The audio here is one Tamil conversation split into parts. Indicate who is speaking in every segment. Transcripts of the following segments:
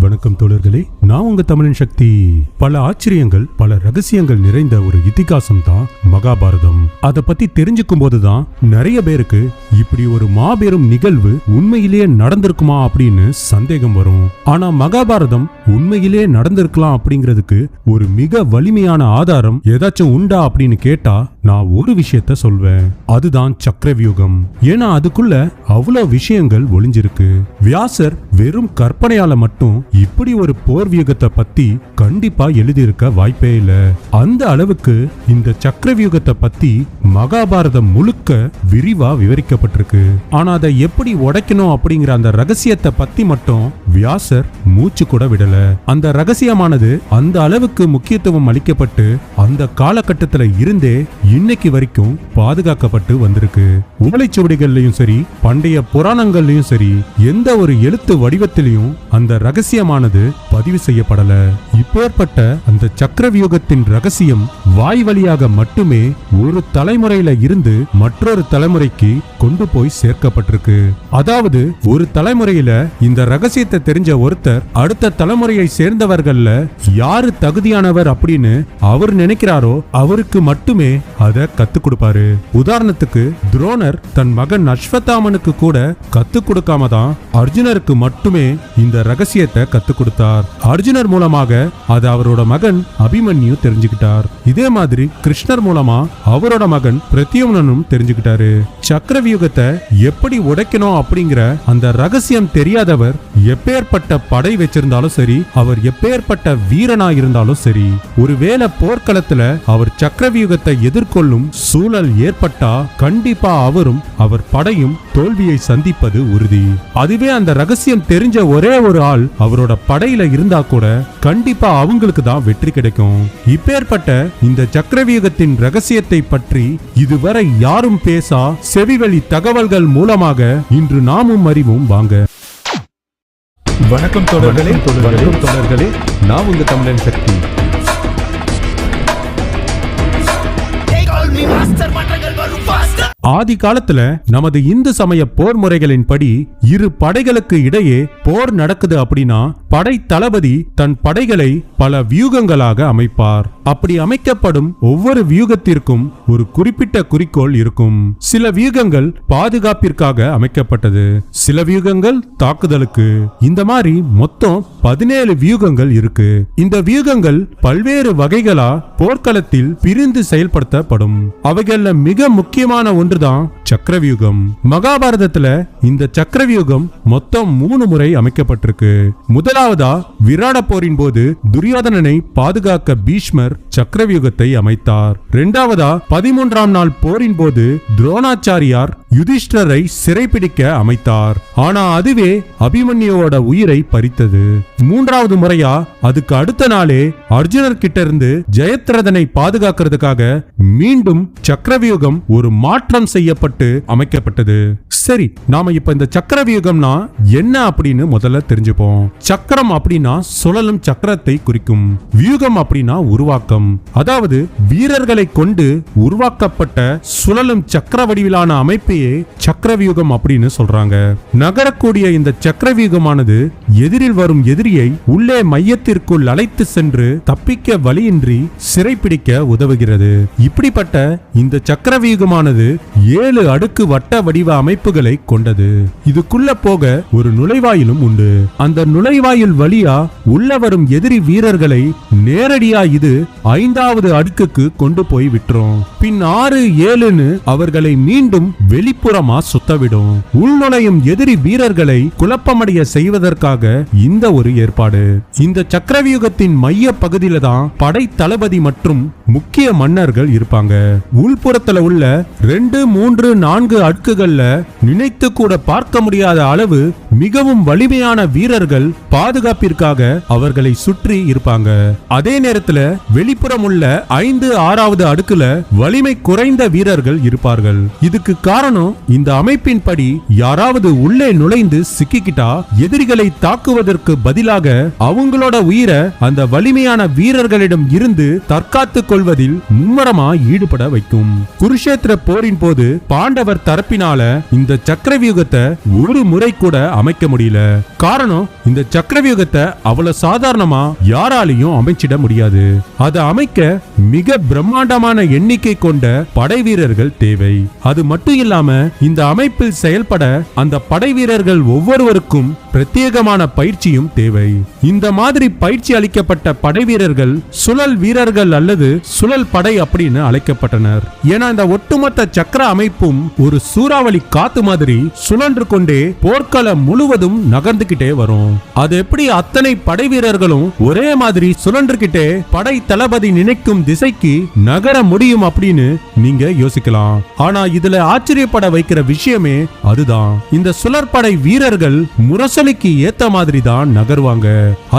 Speaker 1: வணக்கம் தோழர்களே. நான் உங்க தமிழின் சக்தி. பல ஆச்சரியங்கள் பல ரகசியங்கள் நிறைந்த ஒரு இதிகாசம் தான் மகாபாரதம். அத பத்தி தெரிஞ்சுக்கும் போதுதான் நிறைய பேருக்கு இப்படி ஒரு மாபெரும் நிகழ்வு உண்மையிலேயே நடந்திருக்குமா அப்படின்னு சந்தேகம் வரும். ஆனா மகாபாரதம் உண்மையிலேயே நடந்திருக்கலாம் அப்படிங்கிறதுக்கு ஒரு மிக வலிமையான ஆதாரம் ஏதாச்சும் உண்டா அப்படின்னு கேட்டா நான் ஒரு விஷயத்த சொல்வேன். அதுதான் சக்கரவியூகம். ஏன்னா அதுக்குள்ள அவ்வளவு விஷயங்கள் ஒளிஞ்சிருக்கு. வியாசர் வெறும் கற்பனையால மட்டும் இப்படி ஒரு போர் வியூகத்தை பத்தி கண்டிப்பா எழுதியிருக்க வாய்ப்பே இல்ல. அந்த அளவுக்கு இந்த சக்கரவியூகத்தை பத்தி மகாபாரதம் முழுக்க விரிவா விவரிக்கப்பட்டிருக்கு. ஆனா அதை எப்படி உடைக்கணும் அப்படிங்கிற அந்த ரகசியத்தை பத்தி மட்டும் வியாசர் மூச்சு கூட விடல. அந்த ரகசியமானது அந்த அளவுக்கு முக்கியத்துவம் அளிக்கப்பட்டு அந்த காலகட்டத்துல இருந்தே இன்னைக்கு வரைக்கும் பாதுகாக்கப்பட்டு வந்திருக்கு. உமலைச்சுவடிகள்லயும் சரி பண்டைய புராணங்கள்லயும் சரி எந்த ஒரு எழுத்து வடிவத்திலையும் அந்த ரகசியமானது பதிவு செய்யப்படல. இப்பேற்பட்ட அந்த சக்கரவியூகத்தின் ரகசியம் வாய் வழியாக மட்டுமே ஒரு தலைமுறையில இருந்து மற்றொரு தலைமுறைக்கு கொண்டு போய் சேர்க்கப்பட்டிருக்கு. அதாவது ஒரு தலைமுறையில இந்த ரகசியத்தை தெரிஞ்ச ஒருத்தர் அடுத்த தலைமுறையை சேர்ந்தவர்கள்ல யாரு தகுதியானவர் அப்படின்னு அவர் நினைக்கிறாரோ அவருக்கு மட்டுமே அத கத்து கொடுப்பாரு. உதாரணத்துக்கு துரோணர் தன் மகன் அஸ்வத்தாமனுக்கு கூட கத்து கொடுக்காம தான் அர்ஜுனருக்கு மட்டுமே இந்த ரகசியத்தை கத்து கொடுத்தார். அர்ஜுனர் மூலமாக அது அவரோட மகன் அபிமன்யு தெரிஞ்சுக்கிட்டார். இதே மாதிரி கிருஷ்ணர் மூலமா அவரோட மகன் பிரத்யும்னனும் தெரிஞ்சுக்கிட்டாரு. சக்கரவியூகத்தை எப்படி உடைக்கணும் அப்படிங்கிற அந்த ரகசியம் தெரியாதவர் எப்பேற்பட்ட படை வச்சிருந்தாலும் சரி அவர் எப்பேற்பட்ட வீரனா இருந்தாலும் சரி ஒருவேளை போர்க்களத்துல அவர் சக்கரவியூகத்தை எதிர்கொள்ளும் சூழல் ஏற்பட்டா கண்டிப்பா அவரும் அவர் படையும் தோல்வியை சந்திப்பது உறுதி. அதுவே அந்த ரகசியம் தெரிஞ்ச ஒரே ஒரு ஆள் அவரோட படையில இருந்தா கூட கண்டிப்பா அவங்களுக்கு தான் வெற்றி கிடைக்கும். இப்பேற்பட்ட இந்த சக்கரவியூகத்தின் ரகசியத்தை பற்றி இதுவரை யாரும் பேசா செவிவழி தகவல்கள் மூலமாக இன்று நாமும் அறிவும் வாங்க.
Speaker 2: வணக்கம் தோழர்களே.
Speaker 1: வணக்கம் தொடர்களே நான் உங்க தமிழன் சக்தி. ஆதி காலத்துல நமது இந்து சமய போர் முறைகளின் படி இரு படைகளுக்கு இடையே போர் நடக்குது அப்படின்னா படை தளபதி தன் படைகளை பல வியூகங்களாக அமைப்பார். அப்படி அமைக்கப்படும் ஒவ்வொரு வியூகத்திற்கும் ஒரு குறிப்பிட்ட குறிக்கோள் இருக்கும். சில வியூகங்கள் பாதுகாப்பிற்காக அமைக்கப்பட்டது. சில வியூகங்கள் தாக்குதலுக்கு. இந்த மாதிரி மொத்தம் பதினேழு வியூகங்கள் இருக்கு. இந்த வியூகங்கள் பல்வேறு வகைகளா போர்க்களத்தில் பிரிந்து செயல்படுத்தப்படும். அவைகள்ல மிக முக்கியமான ஒன்று dedans. சக்கரவியூகம். மகாபாரதத்துல இந்த சக்கரவியூகம் மொத்தம் மூணு முறை அமைக்கப்பட்டிருக்கு. முதலாவதா விராட போரின் போது துரியோதனனை பாதுகாக்க பீஷ்மர் சக்கரவியூகத்தை அமைத்தார். இரண்டாவதா பதிமூன்றாம் நாள் போரின் போது துரோணாச்சாரியார் யுதிஷ்டரை சிறைப்பிடிக்க அமைத்தார். ஆனா அதுவே அபிமன்யுவோட உயிரை பறித்தது. மூன்றாவது முறையா அதுக்கு அடுத்த நாளே அர்ஜுனர் கிட்ட இருந்து ஜெயத்ரதனை பாதுகாக்கிறதுக்காக மீண்டும் சக்கரவியூகம் ஒரு மாற்றம் செய்யப்பட்டு அமைக்கப்பட்டது. சரி நாம இப்ப இந்த சக்கரவியூகம்னா என்ன அப்படின்னு முதல்ல தெரிஞ்சுப்போம். சக்கரம் அப்படின்னா சுழலும் சக்கரத்தை குறிக்கும். வியூகம் அப்படின்னா உருவாக்கம். அதாவது வீரர்களை கொண்டு உருவாக்கப்பட்ட சுழலும் சக்கர வடிவிலான அமைப்பையே சக்கரவியூகம் அப்படின்னு சொல்றாங்க. நகரக்கூடிய இந்த சக்கரவியூகமானது எதிரில் வரும் எதிரியை உள்ளே மையத்திற்குள் அழைத்து சென்று தப்பிக்க வழியின்றி சிறைப்பிடிக்க உதவுகிறது. இப்படிப்பட்ட இந்த சக்கரவியூகமானது ஏழு அடுக்கு வட்ட வடிவ அமைப்புகளை கொண்டது. இதுக்குள்ள போக ஒரு நுழைவாயிலும் உண்டு. அந்த நுழைவாயில் வழியா உள்ள வரும் எதிரி வீரர்களை நேரடியா இது ஐந்தாவது அடுக்குக்கு கொண்டு போய் விட்டுரும். பின் ஆறு ஏழுன்னு அவர்களை மீண்டும் வெளிப்புறமா சுத்தவிடும். உள்நுழையும் எதிரி வீரர்களை குழப்பமடைய செய்வதற்காக இந்த ஒரு ஏற்பாடு. இந்த சக்கரவியூகத்தின் மைய பகுதியில தான் படை தளபதி மற்றும் முக்கிய மன்னர்கள் இருப்பாங்க. உள்புறத்துல உள்ள ரெண்டு மூன்று நான்கு அடுக்குகள்ல நினைத்து கூட பார்க்க முடியாத அளவு மிகவும் வலிமையான வீரர்கள் பாதுகாப்பிற்காக அவர்களை சுற்றி இருப்பாங்க. அதே நேரத்துல வெளிப்புறம் உள்ள ஐந்து ஆறாவது அடுக்குல வலிமை குறைந்த வீரர்கள் இருப்பார்கள். இதுக்கு காரணம் இந்த அமைப்பின் படி யாராவது உள்ளே நுழைந்து சிக்கிக்கிட்டா எதிரிகளை தாக்குவதற்கு பதிலாக அவங்களோட உயிரை அந்த வலிமையான வீரர்களிடம் இருந்து தற்காத்துக் கொள்வதில் மும்மரமா ஈடுபட வைக்கும். குருஷேத்திர போரின் போது பாண்டவர் தரப்பினால இந்த சக்கரவியூகத்தை ஒரு முறை கூட அமைக்க முடியல. காரணம் இந்த சக்கரவியூகத்தை அவ்வளவு சாதாரணமா யாராலையும் அமைச்சிட முடியாது. அதை அமைக்க மிக பிரம்மாண்டமான எண்ணிக்கை கொண்ட படை வீரர்கள் தேவை. அது மட்டும் இல்லாம இந்த அமைப்பில் செயல்பட அந்த படை வீரர்கள் ஒவ்வொருவருக்கும் பிரத்யேகமான பயிற்சியும் தேவை. இந்த மாதிரி பயிற்சி அளிக்கப்பட்ட படை வீரர்கள் சுழல் வீரர்கள் அல்லது சுழல் படை அப்படின்னு அழைக்கப்பட்டனர். ஏன்னா இந்த ஒட்டுமொத்த சக்கர அமைப்பும் ஒரு சூறாவளி காத்து மாதிரி சுழன்று கொண்டே போர்க்களம் முழுவதும் நகர்ந்துகிட்டே வரும். அது எப்படி அத்தனை படை வீரர்களும் ஒரே மாதிரி சுழன்றுகிட்டே படை தளபதி நினைக்கும் திசைக்கு நகர முடியும் அப்படின்னு நீங்க யோசிக்கலாம். ஆனா இதுல ஆச்சரியப்பட வைக்கிற விஷயமே அதுதான். இந்த சுழற்படை வீரர்கள் முரசொலிக்கு ஏத்த மாதிரி தான் நகர்வாங்க.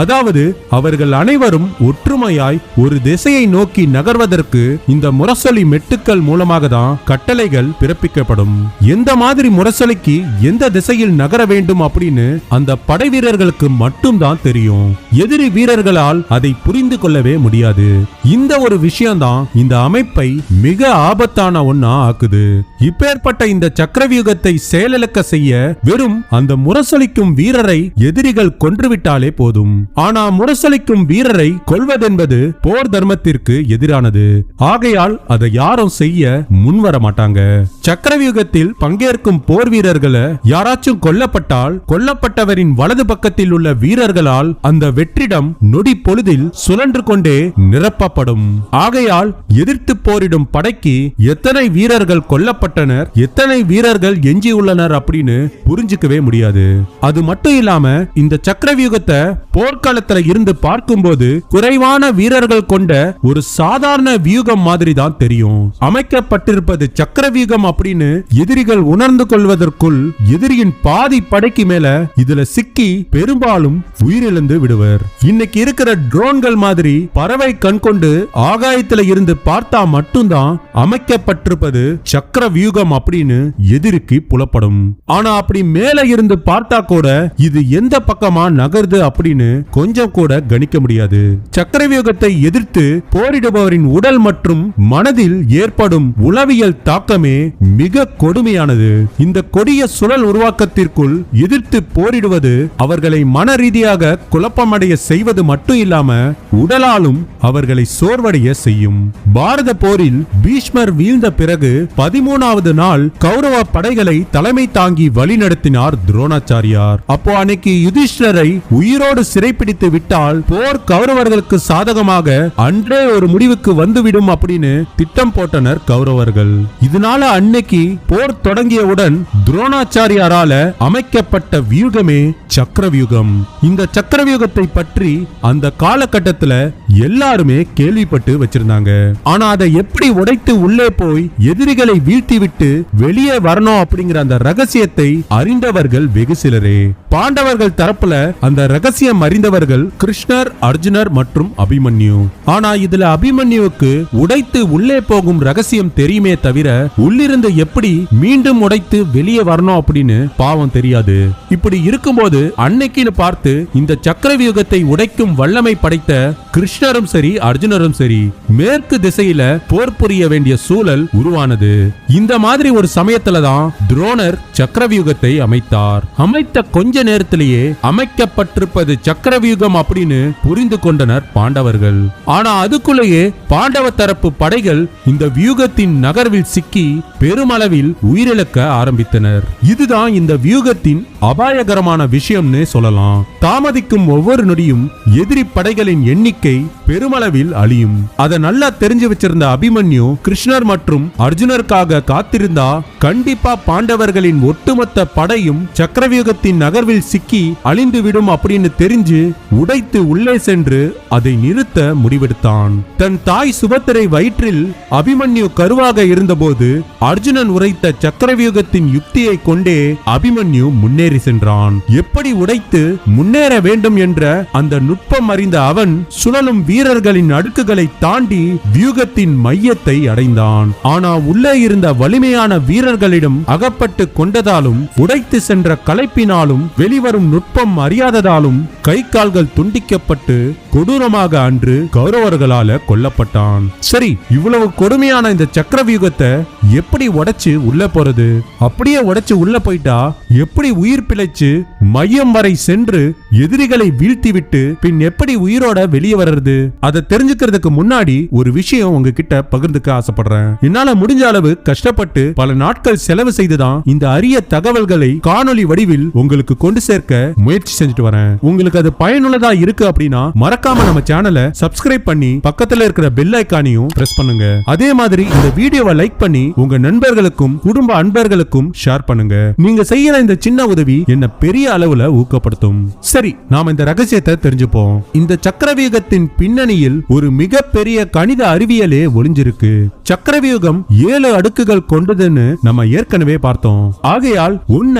Speaker 1: அதாவது அவர்கள் அனைவரும் ஒற்றுமையாய் ஒரு திசையை நோக்கி நகர்வதற்கு இந்த முரசொலி மெட்டுக்கள் மூலமாக தான் கட்டளைகள் பிறப்பிக்கப்படும். எந்த மாதிரி முரசொலிக்கு எந்த திசையில் நகர வேண்டும் அப்படின்னு அந்த படை வீரர்களுக்கு மட்டும்தான் தெரியும். எதிரி வீரர்களால் அதை புரிந்து கொள்ளவே முடியாது. இந்த ஒரு விஷயம்தான் இந்த அமைப்பை மிக ஆபத்தான ஒன்னா ஆக்குது. இப்பேற்பட்ட இந்த சக்கரவியூகத்தை செயலிழக்க செய்ய வெறும் அந்த முரசொலிக்கும் வீரரை எதிரிகள் கொன்றுவிட்டாலே போதும். ஆனா முரசொலிக்கும் வீரரை கொல்வதென்பது போர் தர்மத்திற்கு எதிரானது. ஆகையால் அதை யாரும் செய்ய முன்வர மாட்டாங்க சக்கரவியூகத்தில் பங்கேற்கும் போர் வீரர்களை யாராச்சும் கொல்லப்பட்டால் கொல்லப்பட்டவரின் வலது பக்கத்தில் உள்ள வீரர்களால் அந்த வெற்றிடம் நொடி பொழுதில் சுழன்று கொண்டே நிரப்பப்படும். ஆகையால் எதிர்த்து போரிடும் படைக்கு எத்தனை வீரர்கள் கொல்லப்பட்டனர் எத்தனை வீரர்கள் எஞ்சியுள்ளனர் அப்படின்னு புரிஞ்சுக்கவே முடியாது. அது மட்டும் இல்லாம இந்த சக்கரவியூகத்தை போர்க்களத்துல இருந்து பார்க்கும்போது குறைவான வீரர்கள் கொண்ட ஒரு சாதாரண வியூகம் மாதிரி தான் தெரியும். அமைக்கப்பட்டிருப்பது சக்கரவியூகம் அப்படின்னு எதிரிகள் உணர்ந்து கொள்வதற்குள் எதிரியின் பாதி படைக்கு மேல இதுல சிக்கி பெரும்பாலும் உயிரிழந்து விடுவர். இன்னைக்கு இருக்கிற ட்ரோன்கள் மாதிரி பறவை கண் கொண்டு ஆகாயத்துல இருந்து பார்த்தா மட்டும்தான் அமைக்கப்பட்டிருப்பது சக்கர வியூகம் அப்படின்னு எதிரிக்கு புலப்படும். ஆனா அப்படி மேல இருந்து பார்த்தா கூட இது எந்த பக்கமா நகருது அப்படின்னு கொஞ்சம் கூட கணிக்க முடியாது. சக்கர வியூகத்தை எதிர்த்து போரிடுபவரின் உடல் மற்றும் மனதில் ஏற்படும் உளவியல் தாக்கமே மிக கொடுமையானது. இந்த கொடிய சுழல் உருவாக்கத்திற்குள் எதிர்த்து போரிடுவது அவர்களை மன ரீதியாக குழப்பமடைய செய்வது மட்டும் இல்லாம உடலாலும் அவர்களை சோர்வடைய செய்யும். பாரத போரில் பீஷ்மர் வீழ்ந்த பிறகு பதிமூணாவது நாள் கௌரவ படைகளை தலைமை தாங்கி வழிநடத்தினார் துரோணாச்சாரியார். அப்போ அன்னைக்கு யுதிஷ்டரை உயிரோடு சிறைப்பிடித்து விட்டால் போர் கௌரவர்களுக்கு சாதகமாக அன்றே ஒரு முடிவுக்கு வந்துவிடும் அப்படின்னு திட்டம் போட்டனர் கௌரவர்கள். இதனால இன்னைக்கு போர் தொடங்கியவுடன் துரோணாச்சாரியாரால அமைக்கப்பட்ட வியூகமே சக்கரவியூகம். இந்த சக்கரவியூகத்தை பற்றி அந்த காலகட்டத்துல எல்லாருமே கேள்விப்பட்டு வச்சிருந்தாங்க. ஆனா அதை எப்படி உடைத்து உள்ளே போய் எதிரிகளை வீழ்த்தி விட்டு வெளியே வரணும் அப்படிங்கிற அந்த ரகசியத்தை அறிந்தவர்கள் வெகு சிலரே. பாண்டவர்கள் தரப்புல அந்த ரகசியம் அறிந்தவர்கள் கிருஷ்ணர் அர்ஜுனர் மற்றும் அபிமன்யு. ஆனா இதுல அபிமன்யுவுக்கு உடைத்து உள்ளே போகும் ரகசியம் தெரியுமே தவிர உள்ளிருந்து எப்படி மீண்டும் உடைத்து வெளியே வரணும் அப்படின்னு பாவம் தெரியாது. இப்படி இருக்கும்போது அன்னைக்குன்னு பார்த்து இந்த சக்கரவியூகத்தை உடைக்கும் வல்லமை படைத்த கிருஷ்ணரும் சரி அர்ஜுனரும் சரி மேற்கு திசையில போர் புரிய வேண்டிய சூழல் உருவானது. இந்த மாதிரி ஒரு சமயத்துல தான் துரோணர் சக்கரவியூகத்தை அமைத்தார். அமைத்த கொஞ்ச நேரத்திலேயே அமைக்கப்பட்டிருப்பது சக்கரவியூகம் அப்படின்னு புரிந்து கொண்டனர் பாண்டவர்கள். ஆனா அதுக்குள்ளேயே பாண்டவ தரப்பு படைகள் இந்த வியூகத்தின் நகர்வில் சிக்கி பெரு பெருமளவில் உயிரிழக்க ஆரம்பித்தனர். இதுதான் இந்த வியூகத்தின் அபாயகரமான விஷயம்னு சொல்லலாம். தாமதிக்கும் ஒவ்வொரு நொடியும் எதிரி படைகளின் எண்ணிக்கை பெருமளவில் அழியும். அதை நல்லா தெரிஞ்சு வச்சிருந்த அபிமன்யு கிருஷ்ணர் மற்றும் அர்ஜுனருக்காக காத்திருந்தா கண்டிப்பா பாண்டவர்களின் ஒட்டுமொத்த படையும் சக்கரவியூகத்தின் நகர்வில் சிக்கி அழிந்து விடும் அப்படின்னு தெரிஞ்சு உடைத்து உள்ளே சென்று அதை நிறுத்த முடிவெடுத்தான். தன் தாய் சுபத்திரை வயிற்றில் அபிமன்யு கருவாக இருந்தபோது அர்ஜுன் அர்ஜுனன் உரைத்த சக்கரவியூகத்தின் யுக்தியை கொண்டே அபிமன்யு முன்னேறி சென்றான். எப்படி உடைத்து முன்னேற வேண்டும் என்ற அந்த நுட்பம் அறிந்த அவன் சுழலும் வீரர்களின் அடுக்குகளை தாண்டி வியூகத்தின் மையத்தை அடைந்தான். ஆனா உள்ளே இருந்த வலிமையான வீரர்களிடம் அகப்பட்டு கொண்டதாலும் உடைத்து சென்ற களைப்பினாலும் வெளிவரும் நுட்பம் அறியாததாலும் கை கால்கள் துண்டிக்கப்பட்டு கொடூரமாக அன்று கௌரவர்களால கொல்லப்பட்டான். சரி இவ்வளவு கொடுமையான இந்த சக்கரவியூகத்தை எப்படி உடைச்சு உள்ள போறது? அப்படியே உடைச்சு உள்ள போயிட்டா எப்படி உயிர் பிழைச்சு மையம் வரை சென்று எதிரிகளை வீழ்த்திவிட்டு பின் எப்படி உயிரோட வெளியே வர்றது? அதை தெரிஞ்சுக்கிறதுக்கு முன்னாடி ஒரு விஷயம் உங்ககிட்ட பகிர்ந்துக்க ஆசைப்படுறேன். என்னால முடிஞ்ச அளவு கஷ்டப்பட்டு பல நாட்கள் செலவு செய்துதான் இந்த அரிய தகவல்களை காணொளி வடிவில் உங்களுக்கு கொண்டு சேர்க்க முயற்சி செஞ்சுட்டு வரேன். உங்களுக்கு அது பயனுள்ளதா இருக்கு அப்படின்னா மறக்காம நம்ம சேனலை சப்ஸ்கிரைப் பண்ணி பக்கத்துல இருக்கிற பெல் ஐக்கானையும் பிரஸ் பண்ணுங்க. அதே மாதிரி இந்த வீடியோவை லைக் பண்ணி உங்க நண்பர்களுக்கும் குடும்ப அன்பர்களுக்கும் ஷேர் பண்ணுங்க. நீங்க செய்யற இந்த சின்ன உதவி என்ன பெரிய அளவுல ஊக்கப்படுத்தும். சரி நாம இந்த ரகசியத்தை தெரிஞ்சுப்போம். இந்த சக்கரவியூகத்தின் பின்னணியில் ஒரு மிகப்பெரிய கணித அறிவியலே ஒளிஞ்சிருக்கு. சக்கரவியூகம் ஏழு அடுக்குகள் கொண்டதுன்னு நம்ம ஏற்கனவே பார்த்தோம். ஆகையால் ஒன்ன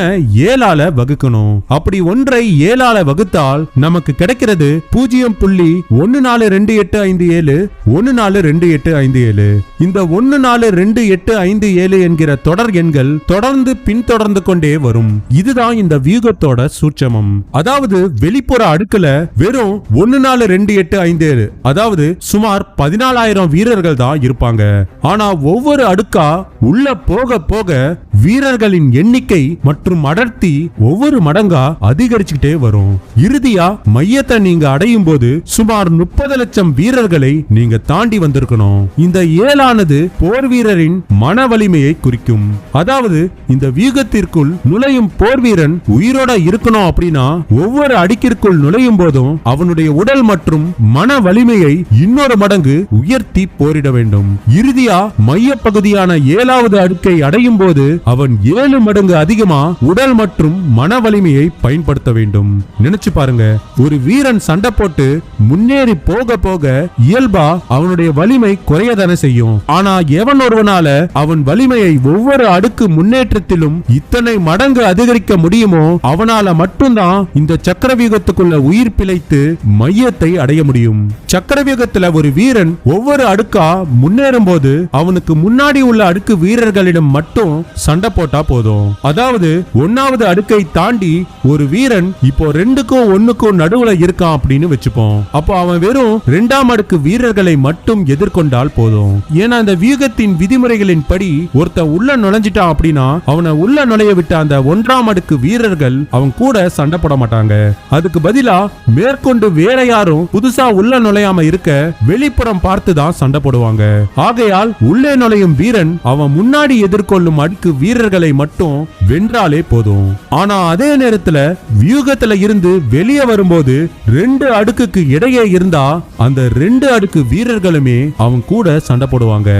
Speaker 1: ஏழால வகுக்கணும். அப்படி ஒன்றை ஏழால வகுத்தால் நமக்கு கிடைக்கிறது பூஜ்ஜியம் புள்ளி ஒன்னு நாலு ரெண்டு எட்டு ஐந்து ஏழு ஒன்னு நாலு ரெண்டு எட்டு ஐந்து ஏழு. இந்த ஒன்னு நாலு ரெண்டு எட்டு ஐந்து ஏழு என்கிற தொடர் எண்கள் தொடர்ந்து பின்தொடர்ந்து கொண்டே வரும். இதுதான் இந்த வியூகத்தோட சூட்சமம். அதாவது வெளிப்புற அடுக்குல வெறும் ஒன்னு நாலு ரெண்டு எட்டு ஐந்து ஏழு. அதாவது சுமார் பதினாலாயிரம் வீரர்கள் தான் இருப்பாங்க. ஆனா ஒவ்வொரு அடுக்கா உள்ள போக போக வீரர்களின் எண்ணிக்கை மற்றும் அடர்த்தி ஒவ்வொரு மடங்கா அதிகரிச்சுக்கிட்டே வரும். இறுதியா மையத்தை நீங்க அடையும் போது சுமார் முப்பது லட்சம் வீரர்களை நீங்க தாண்டி வந்திருக்கணும். இந்த ஏழானது போர் வீரரின் மன வலிமையை குறிக்கும். அதாவது இந்த வியூகத்திற்குள் நுழையும் போர் வீரன் உயிரோட இருக்கணும் அப்படின்னா ஒவ்வொரு அடுக்கிற்குள் நுழையும் போதும் அவனுடைய உடல் மற்றும் மன வலிமையை இன்னொரு மடங்கு உயர்த்தி போரிட வேண்டும். இறுதியா மைய பகுதியான ஏழாவது அடுக்கை அடையும் போது அவன் ஏழு மடங்கு அதிகமா உடல் மற்றும் மன வலிமையை பயன்படுத்த வேண்டும். நினைச்சு பாருங்க ஒரு வீரன் சண்டை போட்டு முன்னேறி போக போக இயல்பா அவனுடைய வலிமை குறையதானே செய்யும். ஆனா எவன் ஒருவனால அவன் வலிமையை ஒவ்வொரு அடுக்கு முன்னேற்றத்திலும் இத்தனை மடங்கு அதிகரிக்க முடியுமோ அவனால மட்டும்தான் இந்த சக்கரவியூகத்துக்குள்ள உயிர் பிழைத்து மையத்தை அடைய முடியும். சக்கரவியூகத்துல ஒரு வீரன் ஒவ்வொரு அடுக்கா முன்னேறும் போது அவனுக்கு முன்னாடி உள்ள அடுக்கு வீரர்களிடம் மட்டும் சண்டை போட்டா போதும். அதாவது ஒன்னாவது அடுக்கை தாண்டி ஒரு வீரன் இப்போ ரெண்டுக்கும் ஒண்ணுக்கும் நடுவுல இருக்கான் அப்படின்னு வச்சுப்போம். அப்போ அவன் வெறும் ரெண்டாம் அடுக்கு வீரர்களை மட்டும் எதிர்கொண்டால் போதும். ஏன்னா அந்த வியூகத்தின் விதிமுறைகளின் படி ஒருத்தன் உள்ள நுழைஞ்சிட்டான் அப்படின்னா அவனை உள்ள நுழைய விட்ட அந்த ஒன்றாம் அடுக்கு வீரர்கள் அவங்க கூட சண்டை போட மாட்டாங்க. அதுக்கு பதிலா மேற்கொண்டு வேற யாரும் புதுசா உள்ள நுழையாம இருக்க வெளிப்புறம் பார்த்து தான் சண்டை போடுவாங்க. ஆகையால் உள்ளே நுழையும் வீரன் அவன் முன்னாடி எதிர்கொள்ளும் அடுக்கு வீரர்களை மட்டும் வென்றாலே போதும். ஆனா அதே நேரத்துல வியூகத்துல இருந்து வெளியே வரும்போது ரெண்டு அடுக்குக்கு இடையே இருந்தா அந்த ரெண்டு அடுக்கு வீரர்களுமே அவன் கூட சண்டை போடுவாங்க.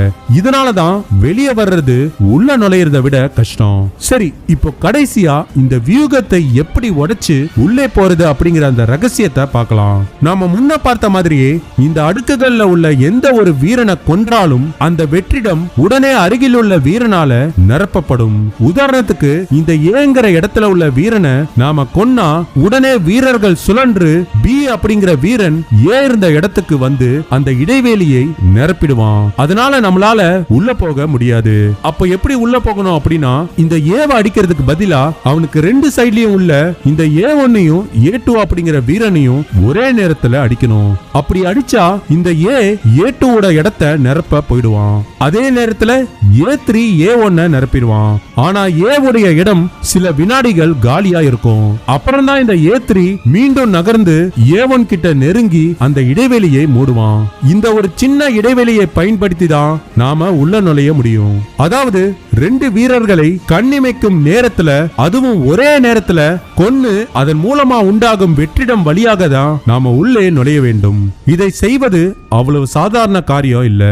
Speaker 1: இதனாலதான் வெளியே வர்றது உள்ள நுழையறத விட கஷ்டம். சரி இப்போ கடை கடைசியா இந்த வியூகத்தை எப்படி உடைச்சு உள்ளே போறது அப்படிங்கிற அந்த ரகசியத்தை பார்க்கலாம். நாம முன்ன பார்த்த மாதிரியே இந்த அடுக்குகள்ல உள்ள எந்த ஒரு வீரனை கொன்றாலும் அந்த வெற்றிடம் உடனே அருகில் உள்ள வீரனால நிரப்பப்படும். உதாரணத்துக்கு இந்த ஏங்கிற இடத்துல உள்ள வீரனை நாம கொன்னா உடனே வீரர்கள் சுழன்று பி அப்படிங்கிற வீரன் ஏ இருந்த இடத்துக்கு வந்து அந்த இடைவெளியை நிரப்பிடுவான். அதனால நம்மளால உள்ள போக முடியாது. அப்ப எப்படி உள்ள போகணும் அப்படின்னா இந்த ஏவை அடிக்கிறதுக்கு பதிலா பதிலா அவனுக்கு ரெண்டு சைட்லயும் உள்ள இந்த ஏ ஒன்னையும் ஏ டூ அப்படிங்கிற வீரனையும் ஒரே நேரத்துல அடிக்கணும். அப்படி அடிச்சா இந்த ஏ ஏ டூவோட இடத்தை நிரப்ப போயிடுவான். அதே நேரத்துல ஏ த்ரீ ஏ ஒன்ன நிரப்பிடுவான். ஆனா ஏ உடைய இடம் சில வினாடிகள் காலியா இருக்கும் அப்புறம் தான் இந்த ஏ த்ரீ மீண்டும் நகர்ந்து ஏ ஒன் கிட்ட நெருங்கி அந்த இடைவெளியை மூடுவான். இந்த ஒரு சின்ன இடைவெளியை பயன்படுத்தி தான் நாம உள்ள நுழைய முடியும். அதாவது ரெண்டு வீரர்களை கண்ணிமைக்கும் நேரத்துல அதுவும் ஒரே நேரத்துல கொன்னு அதன் மூலமா உண்டாகும் வெற்றிடம் வழியாக தான் நாம உள்ளே நுழைய வேண்டும். இதை செய்வது அவ்வளவு சாதாரண காரியம் இல்ல.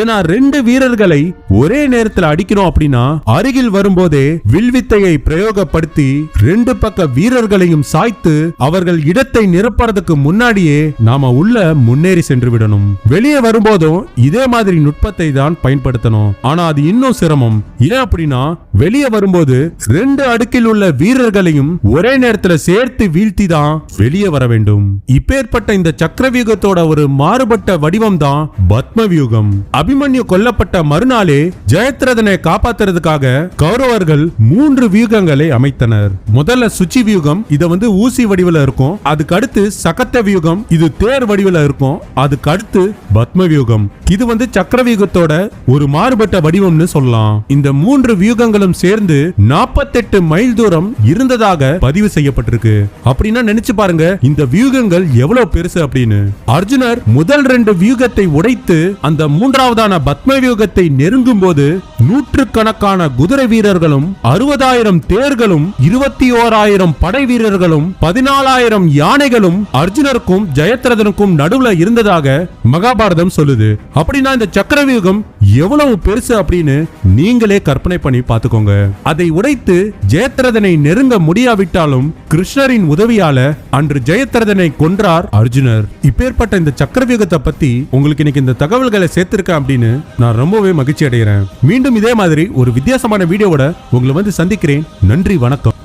Speaker 1: ஏன்னா ரெண்டு வீரர்களை ஒரே நேரத்துல அடிக்கணும் அப்படின்னா அருகில் வரும்போதே வில்வித்தையை பிரயோகப்படுத்தி ரெண்டு பக்க வீரர்களையும் சாய்த்து அவர்கள் இடத்தை நிரப்புறதுக்கு முன்னாடியே நாம உள்ள முன்னேறி சென்று விடணும். வெளியே வரும்போதும் இதே மாதிரி நுட்பத்தை தான் பயன்படுத்தணும். ஆனா அது இன்னும் சிரமம். ஏன் அப்படின்னா வெளியே வரும்போது ரெண்டு அடி அடுக்கில் உள்ள வீரர்களையும் ஒரே நேரத்துல சேர்த்து வீழ்த்தி தான் வெளியே வர வேண்டும். இப்பேற்பட்ட இந்த சக்கரவியூகத்தோட ஒரு மாறுபட்ட வடிவம் தான் பத்ம வியூகம் அபிமன்யு கொல்லப்பட்ட மறுநாளே ஜெயத்ரதனை காப்பாத்துறதுக்காக கௌரவர்கள் மூன்று வியூகங்களை அமைத்தனர். முதல்ல சுச்சி வியூகம் இதை வந்து ஊசி வடிவில இருக்கும். அதுக்கு அடுத்து சகத்த வியூகம் இது தேர் வடிவில இருக்கும். அதுக்கு அடுத்து பத்ம வியூகம் இது வந்து சக்கரவியூகத்தோட ஒரு மாறுபட்ட வடிவம்னு சொல்லலாம். இந்த மூன்று வியூகங்களும் சேர்ந்து 48 மைல் தூரம் இருந்ததாக பதிவு செய்யப்பட்டிருக்கு. அப்படின்னா நினைச்சு பாருங்க இந்த வியூகங்கள் எவ்வளவு பெருசு அப்படின்னு. அர்ஜுனர் முதல் ரெண்டு வியூகத்தை உடைத்து அந்த மூன்றாவதான பத்ம வியூகத்தை நெருங்கும் போது நூற்றுக்கணக்கான குதிரை வீரர்களும் அறுபதாயிரம் தேர்களும் இருபத்தி ஓராயிரம் படை வீரர்களும் பதினாலாயிரம் யானைகளும் அர்ஜுனருக்கும் ஜெயத்ரதனுக்கும் நடுவுல இருந்ததாக மகாபாரதம் சொல்லுது. அப்படின்னா இந்த சக்கரவியூகம் எவ்வளவு பெருசு அப்படின்னு நீங்களே கற்பனை பண்ணி பார்த்துக்கோங்க. அதை உடைத்து ஜெயத்ரதனை நெருங்க முடியாவிட்டாலும் கிருஷ்ணரின் உதவியால அன்று ஜெயத்ரதனை கொன்றார் அர்ஜுனர். இப்பேற்பட்ட இந்த சக்கரவியூகத்தை பத்தி உங்களுக்கு இன்னைக்கு இந்த தகவல்களை சேர்த்திருக்கேன் அப்படின்னு நான் ரொம்பவே மகிழ்ச்சி அடைகிறேன். மீண்டும் இதே மாதிரி ஒரு வித்தியாசமான வீடியோவோட உங்களை வந்து சந்திக்கிறேன். நன்றி வணக்கம்.